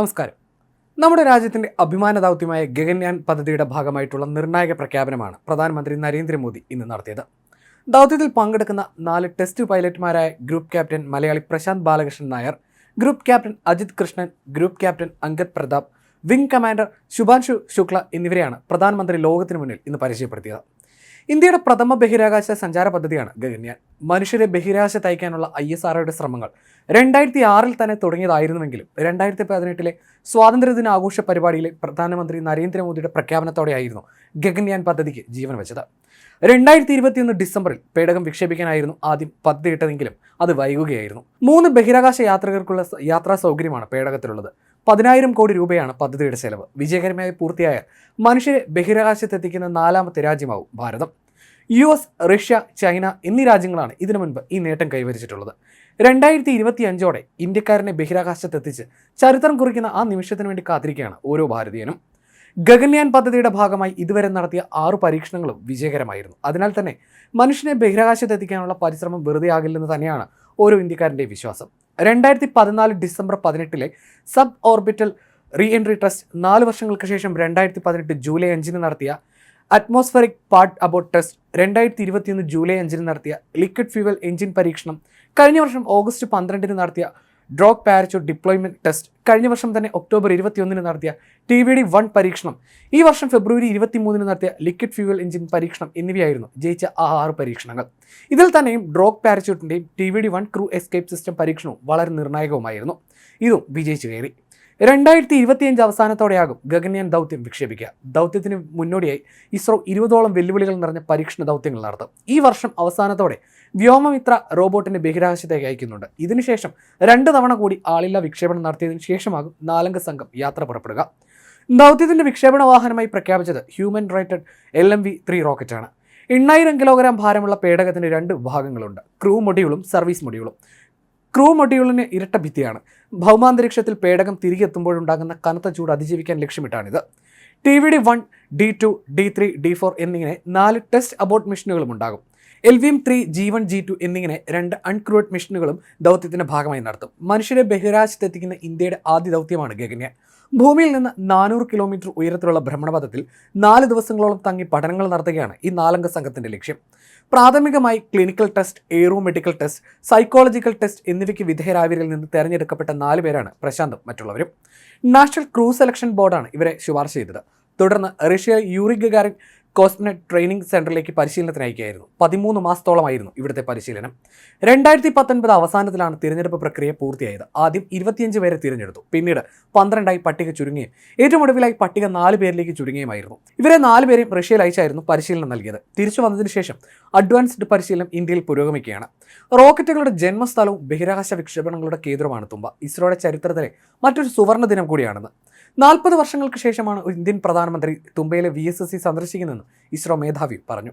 നമസ്കാരം. നമ്മുടെ രാജ്യത്തിന്റെ അഭിമാന ദൗത്യമായ ഗഗൻയാൻ പദ്ധതിയുടെ ഭാഗമായിട്ടുള്ള നിർണായക പ്രഖ്യാപനമാണ് പ്രധാനമന്ത്രി നരേന്ദ്രമോദി ഇന്ന് നടത്തിയത്. ദൗത്യത്തിൽ പങ്കെടുക്കുന്ന നാല് test പൈലറ്റ്മാരായ group captain Malayali Prashanth Balakrishnan Nair group captain Ajit Krishnan group captain Angad Pratap wing commander Shubhanshu Shukla എന്നിവരെയാണ് പ്രധാനമന്ത്രി ലോകത്തിന് മുന്നിൽ ഇന്ന് പരിചയപ്പെടുത്തിയത്. ഇന്ത്യയുടെ പ്രഥമ ബഹിരാകാശ സഞ്ചാര പദ്ധതിയാണ് ഗഗൻയാൻ. മനുഷ്യരെ ബഹിരാകാശത്ത് അയക്കാനുള്ള ഐ എസ് ആർഒയുടെ ശ്രമങ്ങൾ രണ്ടായിരത്തി ആറിൽ തന്നെ തുടങ്ങിയതായിരുന്നുവെങ്കിലും രണ്ടായിരത്തി പതിനെട്ടിലെ സ്വാതന്ത്ര്യദിന ആഘോഷ പരിപാടിയിലെ പ്രധാനമന്ത്രി നരേന്ദ്രമോദിയുടെ പ്രഖ്യാപനത്തോടെയായിരുന്നു ഗഗൻയാൻ പദ്ധതിക്ക് ജീവൻ വെച്ചത്. രണ്ടായിരത്തി ഇരുപത്തിയൊന്ന് ഡിസംബറിൽ പേടകം വിക്ഷേപിക്കാനായിരുന്നു ആദ്യം പദ്ധതിയിട്ടതെങ്കിലും അത് വൈകുകയായിരുന്നു. മൂന്ന് ബഹിരാകാശ യാത്രികർക്കുള്ള യാത്രാ സൗകര്യമാണ് പേടകത്തിലുള്ളത്. പതിനായിരം കോടി രൂപയാണ് പദ്ധതിയുടെ ചെലവ്. വിജയകരമായി പൂർത്തിയായാൽ മനുഷ്യരെ ബഹിരാകാശത്തെത്തിക്കുന്ന നാലാമത്തെ രാജ്യമാവും Bharatham. U S Russia China എന്നീ രാജ്യങ്ങളാണ് ഇതിനു മുൻപ് ഈ നേട്ടം കൈവരിച്ചിട്ടുള്ളത്. രണ്ടായിരത്തി ഇരുപത്തി അഞ്ചോടെ ഇന്ത്യക്കാരനെ ബഹിരാകാശത്തെത്തിച്ച് ചരിത്രം കുറിക്കുന്ന ആ നിമിഷത്തിന് വേണ്ടി കാത്തിരിക്കുകയാണ് ഓരോ ഭാരതീയനും. ഗഗൻയാൻ പദ്ധതിയുടെ ഭാഗമായി ഇതുവരെ നടത്തിയ ആറു പരീക്ഷണങ്ങളും വിജയകരമായിരുന്നു. അതിനാൽ തന്നെ മനുഷ്യനെ ബഹിരാകാശത്തെത്തിക്കാനുള്ള പരിശ്രമം വെറുതെ ആകില്ലെന്ന് തന്നെയാണ് ഓരോ ഇന്ത്യക്കാരന്റെയും വിശ്വാസം. രണ്ടായിരത്തി പതിനാല് ഡിസംബർ പതിനെട്ടിലെ sub orbital re entry test നാല് വർഷങ്ങൾക്ക് ശേഷം രണ്ടായിരത്തി പതിനെട്ട് ജൂലൈ അഞ്ചിന് നടത്തിയ അറ്റ്മോസ്ഫറിക് പാർട്ട് അബൌട്ട് ടെസ്റ്റ് രണ്ടായിരത്തി ഇരുപത്തിയൊന്ന് ജൂലൈ അഞ്ചിന് നടത്തിയ ലിക്വിഡ് ഫ്യൂവൽ എഞ്ചിൻ പരീക്ഷണം കഴിഞ്ഞ വർഷം ഓഗസ്റ്റ് പന്ത്രണ്ടിന് നടത്തിയ ഡ്രോഗ് പാരച്യൂട്ട് ഡിപ്ലോയ്മെന്റ് ടെസ്റ്റ് കഴിഞ്ഞ വർഷം തന്നെ ഒക്ടോബർ ഇരുപത്തിയൊന്നിന് നടത്തിയ ടി വി ഡി വൺ പരീക്ഷണം. ഈ വർഷം ഫെബ്രുവരി ഇരുപത്തിമൂന്നിന് നടത്തിയ ലിക്വിഡ് ഫ്യൂവൽ എഞ്ചിൻ പരീക്ഷണം എന്നിവയായിരുന്നു ജയിച്ച ആ ആറ് പരീക്ഷണങ്ങൾ. ഇതിൽ തന്നെയും drogue പാരച്യൂട്ടിന്റെയും T V D one crew escape system പരീക്ഷണവും വളരെ നിർണായകവുമായിരുന്നു. ഇതും വിജയിച്ചു കയറി. രണ്ടായിരത്തി ഇരുപത്തിയഞ്ച് അവസാനത്തോടെയാകും ഗഗൻയാൻ ദൗത്യം വിക്ഷേപിക്കുക. ദൗത്യത്തിന് മുന്നോടിയായി ഇസ്രോ ഇരുപതോളം വെല്ലുവിളികൾ നിറഞ്ഞ പരീക്ഷണ ദൗത്യങ്ങൾ നടത്തും. ഈ വർഷം അവസാനത്തോടെ വ്യോമമിത്ര റോബോട്ടിനെ ബഹിരാകാശത്തേക്ക് അയക്കുന്നുണ്ട്. ഇതിനുശേഷം രണ്ട് തവണ കൂടി ആളില്ല വിക്ഷേപണം നടത്തിയതിനു ശേഷമാകും നാലംഗ സംഘം യാത്ര പുറപ്പെടുക. ദൗത്യത്തിന്റെ വിക്ഷേപണ വാഹനമായി പ്രഖ്യാപിച്ചത് human rated L M V three റോക്കറ്റാണ്. എണ്ണായിരം കിലോഗ്രാം ഭാരമുള്ള പേടകത്തിന് രണ്ട് ഭാഗങ്ങളുണ്ട്. ക്രൂ മൊഡ്യൂളും സർവീസ് മൊഡ്യൂളും. ക്രൂ മൊഡ്യൂളിന് ഇരട്ട ഭിത്തിയാണ്. ഭൗമാന്തരീക്ഷത്തിൽ പേടകം തിരികെ എത്തുമ്പോഴുണ്ടാകുന്ന കനത്ത ചൂട് അതിജീവിക്കാൻ ലക്ഷ്യമിട്ടാണിത്. T V D one D two D three D four എന്നിങ്ങനെ നാല് ടെസ്റ്റ് അബോട്ട് മിഷനുകളും ഉണ്ടാകും. L V M three G one G two എന്നിങ്ങനെ രണ്ട് അൺക്രൂഡ് മിഷനുകളും ദൗത്യത്തിന്റെ ഭാഗമായി നടത്തും. മനുഷ്യരെ ബഹിരാകാശത്തെത്തിക്കുന്ന ഇന്ത്യയുടെ ആദ്യ ദൗത്യമാണ് ഗഗൻയാൻ. ഭൂമിയിൽ നിന്ന് നാനൂറ് കിലോമീറ്റർ ഉയരത്തിലുള്ള ഭ്രമണപഥത്തിൽ നാല് ദിവസങ്ങളോളം തങ്ങി പഠനങ്ങൾ നടത്തുകയാണ് ഈ നാലംഗ സംഘത്തിന്റെ ലക്ഷ്യം. പ്രാഥമികമായി clinical test aero medical test psychological test എന്നിവയ്ക്ക് വിധേയരായവരിൽ നിന്ന് തെരഞ്ഞെടുക്കപ്പെട്ട നാല് പേരാണ് പ്രശാന്തും മറ്റുള്ളവരും. നാഷണൽ ക്രൂ സെലക്ഷൻ ബോർഡാണ് ഇവരെ ശുപാർശ ചെയ്തത്. തുടർന്ന് Russia Yuri Gagarin cosmonaut training സെന്ററിലേക്ക് പരിശീലനത്തിന് അയക്കുകയായിരുന്നു. പതിമൂന്ന് മാസത്തോളമായിരുന്നു ഇവിടുത്തെ പരിശീലനം. രണ്ടായിരത്തി പത്തൊൻപത് അവസാനത്തിലാണ് തിരഞ്ഞെടുപ്പ് പ്രക്രിയ പൂർത്തിയായത്. ആദ്യം ഇരുപത്തിയഞ്ച് പേരെ തിരഞ്ഞെടുത്തു. പിന്നീട് പന്ത്രണ്ടായി പട്ടിക ചുരുങ്ങുകയും ഏറ്റവും ഒടുവിലായി പട്ടിക നാല് പേരിലേക്ക് ചുരുങ്ങുകയുമായിരുന്നു ഇവരെ നാല് പേരെയും റഷ്യയിൽ അയച്ചായിരുന്നു പരിശീലനം നൽകിയത്. തിരിച്ചു വന്നതിന് ശേഷം അഡ്വാൻസ്ഡ് പരിശീലനം ഇന്ത്യയിൽ പുരോഗമിക്കുകയാണ്. റോക്കറ്റുകളുടെ ജന്മസ്ഥലവും ബഹിരാകാശ വിക്ഷേപണങ്ങളുടെ കേന്ദ്രമാണ് തുമ്പ. ഇസ്രോയുടെ ചരിത്രത്തിലെ മറ്റൊരു സുവർണ ദിനം കൂടിയാണെന്ന്. നാൽപ്പത് വർഷങ്ങൾക്ക് ശേഷമാണ് ഇന്ത്യൻ പ്രധാനമന്ത്രി തുമ്പയിലെ വി എസ് എസ് സി സന്ദർശിക്കുന്നതെന്ന് ഇസ്രോ മേധാവി പറഞ്ഞു